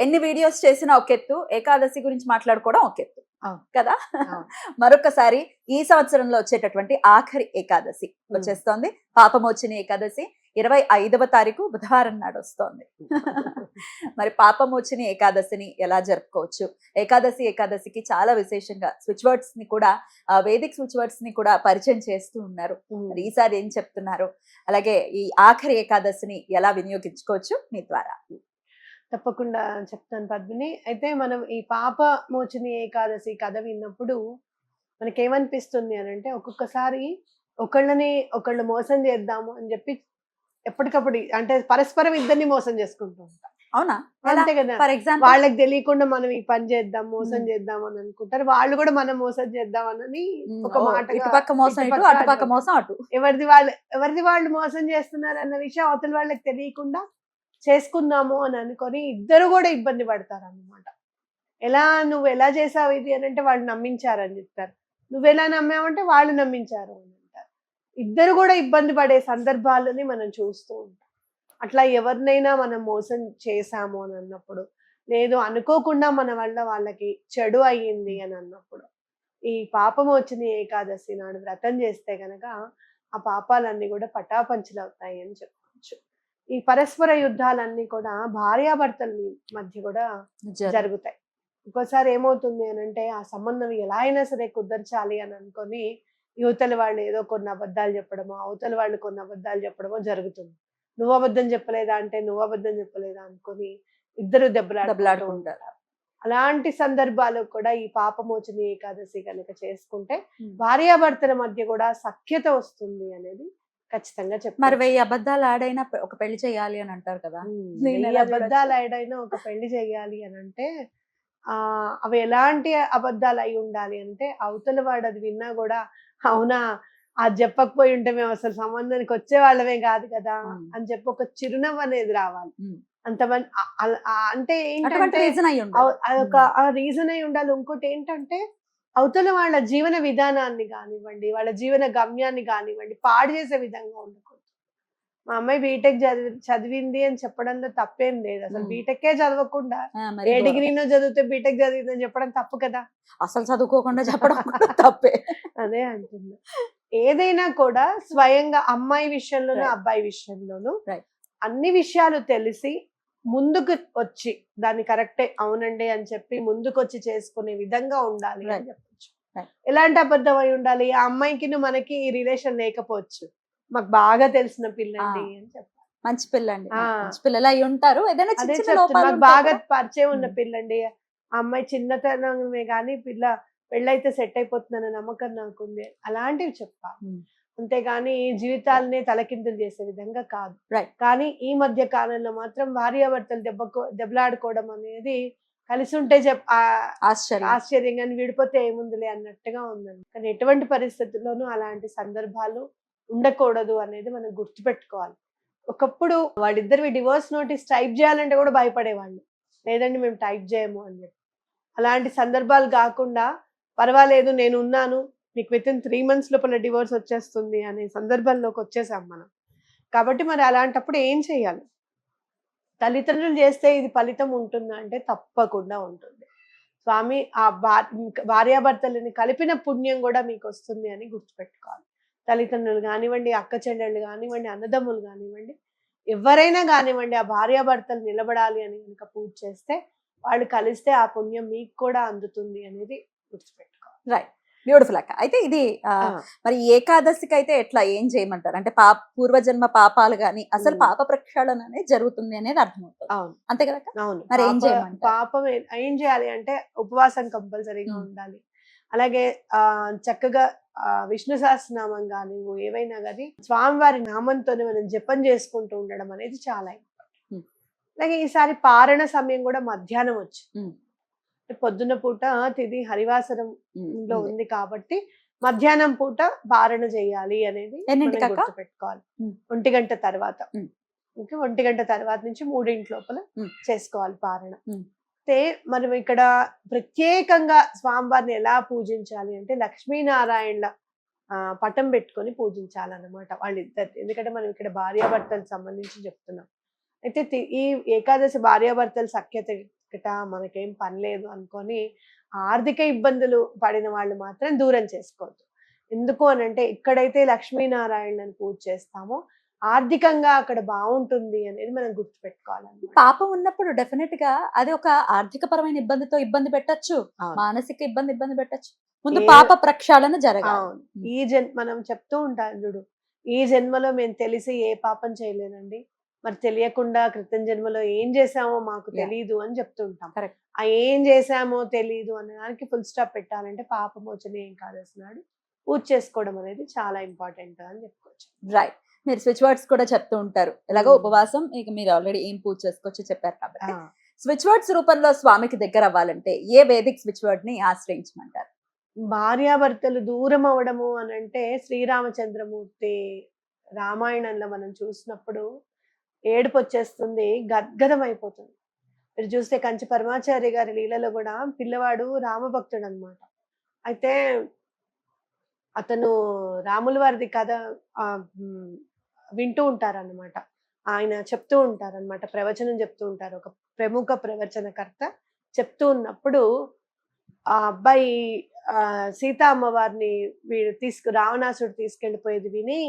ఎన్ని వీడియోస్ చేసినా ఒక ఎత్తు ఏకాదశి గురించి మాట్లాడుకోవడం ఒక ఎత్తు. కదా. మరొకసారి ఈ సంవత్సరంలో వచ్చేటటువంటి ఆఖరి ఏకాదశి వచ్చేస్తోంది. పాపమోచిని ఏకాదశి ఇరవై ఐదవ తారీఖు బుధవారం నాడు వస్తోంది. మరి పాపమోచిని ఏకాదశిని ఎలా జరుపుకోవచ్చు? ఏకాదశి ఏకాదశికి చాలా విశేషంగా స్విచ్ వర్డ్స్ని కూడా వేదిక్ స్విచ్ వర్డ్స్ని కూడా పరిచయం చేస్తూ ఉన్నారు. మరి ఈసారి ఏం చెప్తున్నారు? అలాగే ఈ ఆఖరి ఏకాదశిని ఎలా వినియోగించుకోవచ్చు మీ ద్వారా? తప్పకుండా చెప్తాను పద్మిని. అయితే మనం ఈ పాప మోచిని ఏకాదశి కథ విన్నప్పుడు మనకేమనిపిస్తుంది అని అంటే ఒక్కొక్కసారి ఒకళ్ళని ఒకళ్ళు మోసం చేద్దాము అని చెప్పి ఎప్పటికప్పుడు అంటే పరస్పరం ఇద్దరిని మోసం చేసుకుంటూ ఉంటాం. అవునా? అంతే కదా. ఫర్ ఎగ్జాంపుల్ వాళ్ళకి తెలియకుండా మనం ఈ పని చేద్దాం మోసం. చేద్దాం అని అనుకుంటారు. వాళ్ళు కూడా మనం మోసం చేద్దామని ఒక మాట ఇటుపక్క మోసం ఇటు అటు. మోసం అటు. ఎవరిది వాళ్ళు ఎవరిది వాళ్ళు మోసం చేస్తున్నారు అన్న విషయం అవతల వాళ్ళకి తెలియకుండా చేసుకుందాము అని అనుకొని ఇద్దరు కూడా ఇబ్బంది పడతారు అన్నమాట ఎలా నువ్వు ఎలా చేసావు ఇది అని అంటే వాళ్ళు నమ్మించారని చెప్తారు. నువ్వు ఎలా నమ్మావంటే వాళ్ళు నమ్మించారు అని అంటారు. ఇద్దరు కూడా ఇబ్బంది పడే సందర్భాలని మనం చూస్తూ ఉంటాం. అట్లా ఎవరినైనా మనం మోసం చేశాము అని అన్నప్పుడు లేదు అనుకోకుండా మన వల్ల వాళ్ళకి చెడు అయ్యింది అని అన్నప్పుడు ఈ పాపం వచ్చిన ఏకాదశి నాడు వ్రతం చేస్తే కనుక ఆ పాపాలన్నీ కూడా పటాపంచలు అవుతాయి అని చెప్పవచ్చు ఈ పరస్పర యుద్ధాలన్నీ కూడా భార్యాభర్తల మధ్య కూడా జరుగుతాయి. ఒక్కోసారి ఏమవుతుంది అని అంటే ఆ సంబంధం ఎలా అయినా సరే కుదర్చాలి అని అనుకొని యువతల వాళ్ళు ఏదో కొన్ని అబద్ధాలు చెప్పడమో అవతల వాళ్ళు కొన్ని అబద్ధాలు చెప్పడమో జరుగుతుంది. నువ్వు అబద్ధం చెప్పలేదా అంటే నువ్వు అబద్ధం చెప్పలేదా అనుకొని ఇద్దరు దెబ్బలాడుకుంటూ దెబ్బలాడుకుంటారు. అలాంటి సందర్భాలు కూడా ఈ పాపమోచని ఏకాదశి కనుక చేసుకుంటే. భార్యాభర్తల మధ్య కూడా సఖ్యత వస్తుంది అనేది ఖచ్చితంగా మరి చెప్పారు వెయ్యి అబద్ధాలు ఆడైనా ఒక పెళ్ళి చేయాలి అని అంటారు కదా? అబద్ధాలు ఏడైనా ఒక పెళ్ళి చేయాలి అని అంటే ఆ అవి ఎలాంటి అబద్ధాలు అయి ఉండాలి అంటే అవతల వాడు అది విన్నా కూడా అవునా అది చెప్పకపోయి ఉంటే మేము అసలు సంబంధానికి వచ్చే వాళ్ళమే కాదు కదా. అని చెప్పి ఒక చిరునవ్వు అనేది రావాలి. అంతమంది అంటే ఏంటంటే అదొక ఆ రీజన్ అయి ఉండాలి. ఇంకోటి ఏంటంటే అవతల వాళ్ళ జీవన విధానాన్ని కానివ్వండి వాళ్ళ జీవన గమ్యాన్ని కానివ్వండి పాడు చేసే విధంగా ఉండకూడదు మా అమ్మాయి బీటెక్ చదివి చదివింది అని చెప్పడంలో తప్పేం లేదు అసలు. బీటెక్కే చదవకుండా ఏ. డిగ్రీనో చదివితే బీటెక్ చదివిందని చెప్పడం తప్పు కదా అసలు చదువుకోకుండా చెప్పడం తప్పే అదే అంటున్నా ఏదైనా కూడా స్వయంగా అమ్మాయి విషయంలోనూ. అబ్బాయి విషయంలోనూ. అన్ని విషయాలు తెలిసి ముందుకు వచ్చి దాన్ని కరెక్టే అవునండి అని చెప్పి ముందుకు వచ్చి చేసుకునే విధంగా ఉండాలి అని. చెప్పొచ్చు. ఎలాంటి అబద్ధం అయి ఉండాలి ఆ అమ్మాయికి మనకి ఈ రిలేషన్ లేకపోవచ్చు మాకు బాగా తెలిసిన పిల్లండి. అని చెప్పాలి మంచి పిల్లండి. మంచి పిల్లలు అయి ఉంటారు ఏదైనా బాగా. పరిచయం ఉన్న. పిల్లండి ఆ అమ్మాయి చిన్నతనమే కానీ పిల్ల పెళ్ళైతే సెట్ అయిపోతుందన్న నమ్మకం నాకుంది అలాంటివి చెప్పాలి. అంతేగాని జీవితాలనే తలకిందులు చేసే విధంగా కాదు. కానీ ఈ మధ్య కాలంలో మాత్రం భార్యాభర్తలు దెబ్బకో దెబ్బలాడుకోవడం అనేది కలిసి ఉంటే చెప్ ఆశ్చర్యం. ఆశ్చర్యంగా విడిపోతే ఏముందిలే అన్నట్టుగా ఉందండి. కానీ ఎటువంటి పరిస్థితుల్లోనూ అలాంటి సందర్భాలు ఉండకూడదు అనేది మనం గుర్తుపెట్టుకోవాలి. ఒకప్పుడు వాళ్ళిద్దరివి డివోర్స్ నోటీస్ టైప్ చేయాలంటే కూడా భయపడేవాళ్ళు. లేదండి మేము టైప్ చేయము అని చెప్పి. అలాంటి సందర్భాలు కాకుండా పర్వాలేదు నేను ఉన్నాను మీకు విత్ ఇన్ త్రీ మంత్స్ లోపల డివోర్స్ వచ్చేస్తుంది అనే సందర్భంలోకి వచ్చేసాం మనం. కాబట్టి మరి అలాంటప్పుడు ఏం చేయాలి? తల్లిదండ్రులు చేస్తే ఇది ఫలితం ఉంటుందా? అంటే తప్పకుండా ఉంటుంది. స్వామి ఆ భా- భార్యాభర్తలని కలిపిన పుణ్యం కూడా మీకు వస్తుంది అని గుర్తుపెట్టుకోవాలి. తల్లిదండ్రులు కానివ్వండి అక్క చెల్లెళ్ళు కానివ్వండి అన్నదమ్ములు కానివ్వండి ఎవరైనా కానివ్వండి ఆ భార్యాభర్తలు నిలబడాలి అని కనుక పూజ చేస్తే వాళ్ళు కలిస్తే ఆ పుణ్యం మీకు కూడా అందుతుంది అనేది గుర్తుపెట్టుకోవాలి. రైట్ బ్యూటిఫుల్ అక్క అయితే ఇది. మరి ఏకాదశికి అయితే ఎట్లా ఏం చేయమంటారు అంటే పాప పూర్వజన్మ పాపాలు గాని అసలు. పాప ప్రక్షాళన అనేది జరుగుతుంది అనేది అర్థమవుతుంది అవును అంతే కదా? అవును మరి ఏం చేయమంటారు? పాపం ఏ- చేయాలి అంటే ఉపవాసం కంపల్సరీగా. ఉండాలి అలాగే ఆ చక్కగా ఆ విష్ణు సహస్రనామం కానీ ఏవైనా కానీ స్వామివారి నామంతోనే మనం జపం చేసుకుంటూ ఉండడం అనేది చాలా. అలాగే ఈసారి పారణ సమయం కూడా మధ్యాహ్నం వచ్చి ఉమ్. పొద్దున్న పూట తిది హరివాసరం లో ఉంది. కాబట్టి మధ్యాహ్నం పూట పారణ చేయాలి అనేది ఉమ్. ఒంటి గంట తర్వాత. ఇంకా ఒంటి గంట తర్వాత నుంచి మూడింటి లోపల. చేసుకోవాలి పారణ. అయితే మనం ఇక్కడ ప్రత్యేకంగా స్వామివారిని ఎలా పూజించాలి అంటే లక్ష్మీనారాయణల పటం పెట్టుకొని పూజించాలన్నమాట వాళ్ళిద్దరు ఎందుకంటే మనం ఇక్కడ భార్యాభర్తలకు సంబంధించి చెప్తున్నాం అయితే ఈ ఏకాదశి భార్యాభర్తల సఖ్యత గిట మనకేం పని లేదు అనుకొని ఆర్థిక ఇబ్బందులు పడిన వాళ్ళు మాత్రం దూరం చేసుకోవద్దు. ఎందుకు అని అంటే ఎక్కడైతే లక్ష్మీనారాయణని పూజ చేస్తామో ఆర్థికంగా అక్కడ బాగుంటుంది అనేది మనం గుర్తుపెట్టుకోవాలన్నమాట. పాపం ఉన్నప్పుడు డెఫినెట్గా అది ఒక ఆర్థిక పరమైన ఇబ్బందితో ఇబ్బంది పెట్టొచ్చు. మానసిక ఇబ్బంది ఇబ్బంది పెట్టొచ్చు. ముందు పాప ప్రక్షాళన జరగాలి. ఈ జన్ మనం చెప్తూ ఉంటాం చూడు ఈ జన్మలో మేము తెలిసి ఏ పాపం చేయలేదండి. మరి తెలియకుండా క్రితం జన్మలో ఏం చేసామో మాకు. తెలియదు అని చెప్తూ ఉంటాం Correct. ఆ ఏం చేసామో తెలియదు అనే దానికి ఫుల్ స్టాప్ పెట్టాలంటే పాపం వచ్చిన ఏం కాదేసినాడు పూజ చేసుకోవడం అనేది చాలా ఇంపార్టెంట్ అని చెప్పుకోవచ్చు. రైట్ మీరు స్విచ్ వర్డ్స్ కూడా చెప్తూ ఉంటారు. ఎలాగో Hmm. ఉపవాసం ఇక మీరు ఆల్రెడీ ఏం పూజ చేసుకోవచ్చో చెప్పారు కాబట్టి. స్విచ్ వర్డ్స్ రూపంలో స్వామికి దగ్గర అవ్వాలంటే ఏ వేదిక్ స్విచ్ వర్డ్ని ఆశ్రయించమంటారు? భార్యాభర్తలు దూరం అవడము అని అంటే శ్రీరామచంద్రమూర్తి రామాయణంలో మనం చూసినప్పుడు ఏడుపు వచ్చేస్తుంది గద్గదం అయిపోతుంది మీరు చూస్తే కంచి పరమాచార్య గారి లీలలో కూడా పిల్లవాడు రామభక్తుడు అనమాట అయితే అతను రాముల వారిది కథ వింటూ ఉంటారన్నమాట. ఆయన చెప్తూ ఉంటారన్నమాట ప్రవచనం చెప్తూ ఉంటారు. ఒక ప్రముఖ ప్రవచనకర్త చెప్తూ ఉన్నప్పుడు ఆ అబ్బాయి ఆ సీతా అమ్మవారిని వీడు తీసుకు రావణాసుడు తీసుకెళ్ళిపోయేది విని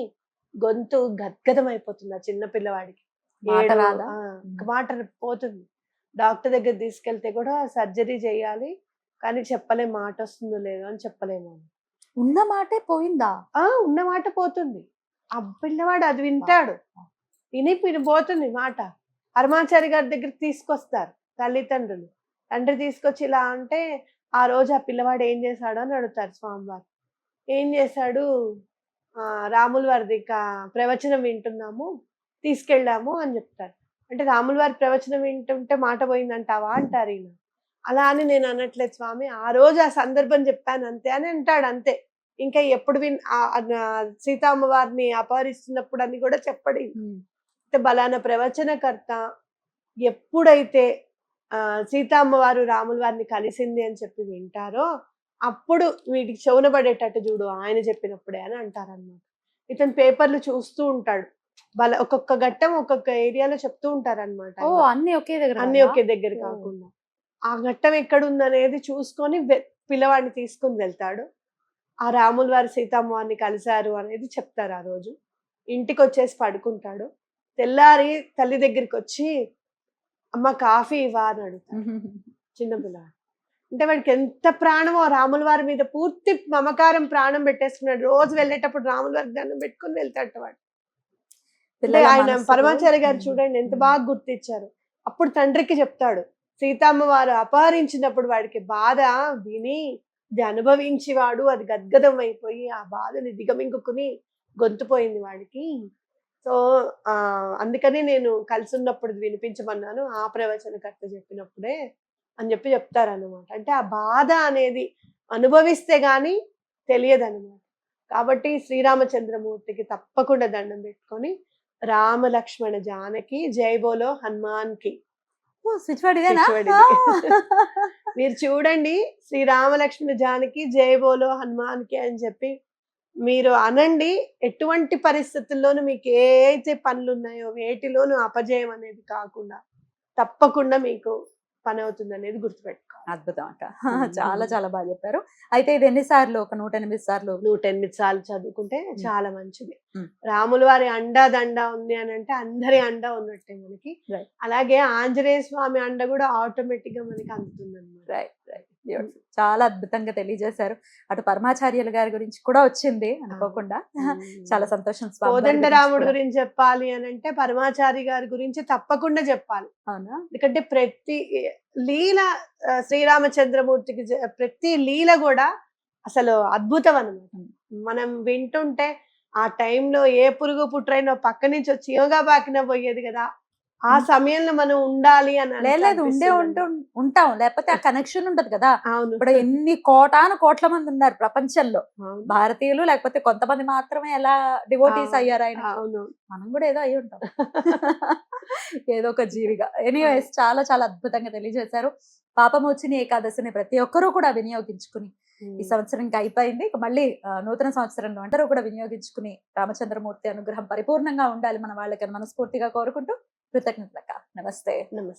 గొంతు గద్గదం అయిపోతుంది ఆ చిన్న పిల్లవాడికి. మాట రాదా? మాట పోతుంది. డాక్టర్ దగ్గర తీసుకెళ్తే కూడా సర్జరీ చేయాలి కానీ చెప్పలేం మాట వస్తుందో లేదో అని చెప్పలేము ఉన్న మాటే పోయిందా? ఆ ఉన్న మాట పోతుంది. ఆ పిల్లవాడు అది వింటాడు. విని విని పోతుంది మాట. పరమాచారి గారి దగ్గరికి తీసుకొస్తారు తల్లిదండ్రులు. తండ్రి తీసుకొచ్చి ఇలా అంటే ఆ రోజు ఆ పిల్లవాడు ఏం చేశాడు అని అడుగుతారు స్వామివారు. ఏం చేశాడు? ఆ రాముల వారిది ప్రవచనం వింటున్నాము. తీసుకెళ్ళాము అని చెప్తారు. అంటే రాముల వారి ప్రవచనం వింటుంటే మాట పోయిందంటావా అంటారు ఈయన. అలా అని నేను అనట్లేదు స్వామి. ఆ రోజు ఆ సందర్భం చెప్పాను అంతే అని అంటాడు అంతే. ఇంకా ఎప్పుడు విన్ సీతామ్మ వారిని అపహరిస్తున్నప్పుడు అని కూడా చెప్పడు. అయితే బలానా ప్రవచనకర్త ఎప్పుడైతే ఆ, సీతమ్మ వారు రాముల వారిని కలిసింది అని చెప్పి వింటారో అప్పుడు వీటికి చెవున పడేటట్టు చూడు ఆయన చెప్పినప్పుడే అని అంటారన్నమాట. ఇతను పేపర్లు చూస్తూ ఉంటాడు. బల ఒక్కొక్క ఘట్టం ఒక్కొక్క ఏరియాలో చెప్తూ ఉంటారన్నమాట ఓ అన్ని ఒకే దగ్గర అన్ని? ఒకే దగ్గర. కాకుండా. ఆ ఘట్టం ఎక్కడుందనేది చూసుకొని పిల్లవాడిని తీసుకుని వెళ్తాడు. ఆ రాముల వారి సీతమ్మ వారిని కలిశారు అనేది చెప్తారు ఆ రోజు. ఇంటికి వచ్చేసి పడుకుంటాడు. తెల్లారి తల్లి దగ్గరికి వచ్చి అమ్మ కాఫీ ఇవ్వా అని అడుగుతాడు. చిన్న పిల్లవాడు. అంటే వాడికి ఎంత ప్రాణమో రాముల వారి మీద పూర్తి మమకారం ప్రాణం పెట్టేసుకున్నాడు. రోజు వెళ్ళేటప్పుడు రాముల వారికి దండం పెట్టుకుని వెళ్తాడు వాడు. ఆయన పరమాచార్య గారు. చూడండి ఎంత. బాగా గుర్తించారు అప్పుడు తండ్రికి చెప్తాడు సీతమ్మ వారు అపహరించినప్పుడు వాడికి బాధ విని ఇది అనుభవించి వాడు అది గద్గదం అయిపోయి ఆ బాధని దిగమింగుకుని గొంతుపోయింది వాడికి సో ఆ అందుకని నేను కలిసి ఉన్నప్పుడు వినిపించమన్నాను ఆ ప్రవచనకర్త చెప్పినప్పుడే అని చెప్పి చెప్తారన్నమాట అంటే ఆ బాధ అనేది అనుభవిస్తే గాని తెలియదు అనమాట కాబట్టి శ్రీరామచంద్రమూర్తికి తప్పకుండా దండం పెట్టుకొని రామ లక్ష్మణ జానకి జై బోలో హనుమాన్కి. మీరు చూడండి శ్రీరామ లక్ష్మణ జానకి జై బోలో హనుమాన్కి అని చెప్పి మీరు అనండి ఎటువంటి పరిస్థితుల్లోనూ మీకు ఏ అయితే పనులు ఉన్నాయో వేటిలోనూ అపజయం అనేది కాకుండా తప్పకుండా మీకు పని అవుతుంది అనేది గుర్తుపెట్టుకోవాలి. అద్భుతం అక్క. చాలా చాలా బాగా చెప్పారు. అయితే ఇది ఎన్నిసార్లు ఒక నూట ఎనిమిది సార్లు? నూట ఎనిమిది సార్లు చదువుకుంటే చాలా మంచిది. రాముల వారి అండా దండ ఉంది అని అంటే అందరి అండ ఉన్నట్టే మనకి. అలాగే ఆంజనేయ స్వామి అండ కూడా ఆటోమేటిక్గా మనకి అందుతుంది అనమాట రైట్ రైట్ చాలా అద్భుతంగా తెలియజేశారు. అటు పరమాచార్యుల గారి గురించి కూడా వచ్చింది అనుకోకుండా. చాలా సంతోషం కోదండరాముడు. గురించి చెప్పాలి అని అంటే పరమాచారి గారి గురించి తప్పకుండా చెప్పాలి. అవునా? ఎందుకంటే ప్రతి లీల శ్రీరామచంద్రమూర్తికి ప్రతి లీల కూడా అసలు అద్భుతం అనమాట మనం వింటుంటే ఆ టైంలో ఏ పురుగు పుట్రైనో పక్క నుంచి వచ్చి యోగా బాకిన పోయేది కదా. ఆ సమయంలో మనం ఉండాలి అని లేదు ఉండే. ఉంటూ ఉంటాం. లేకపోతే ఆ కనెక్షన్ ఉంటది కదా. ఇప్పుడు ఎన్ని కోటాను కోట్ల మంది ఉన్నారు ప్రపంచంలో. భారతీయులు లేకపోతే కొంతమంది మాత్రమే ఎలా డివోటీస్ అయ్యారు ఆయన? మనం కూడా ఏదో అయి ఉంటాం. ఏదో ఒక జీవిగా. ఎనీవేస్ చాలా చాలా అద్భుతంగా తెలియజేశారు. పాపమోచిని ఏకాదశిని ప్రతి ఒక్కరూ కూడా వినియోగించుకుని ఈ సంవత్సరం ఇంకా అయిపోయింది. ఇక మళ్ళీ నూతన సంవత్సరంలో అందరూ కూడా వినియోగించుకుని రామచంద్రమూర్తి అనుగ్రహం పరిపూర్ణంగా ఉండాలి మన వాళ్ళకి మనస్ఫూర్తిగా కోరుకుంటూ కృతజ్ఞతలక్క నమస్తే. నమస్తే.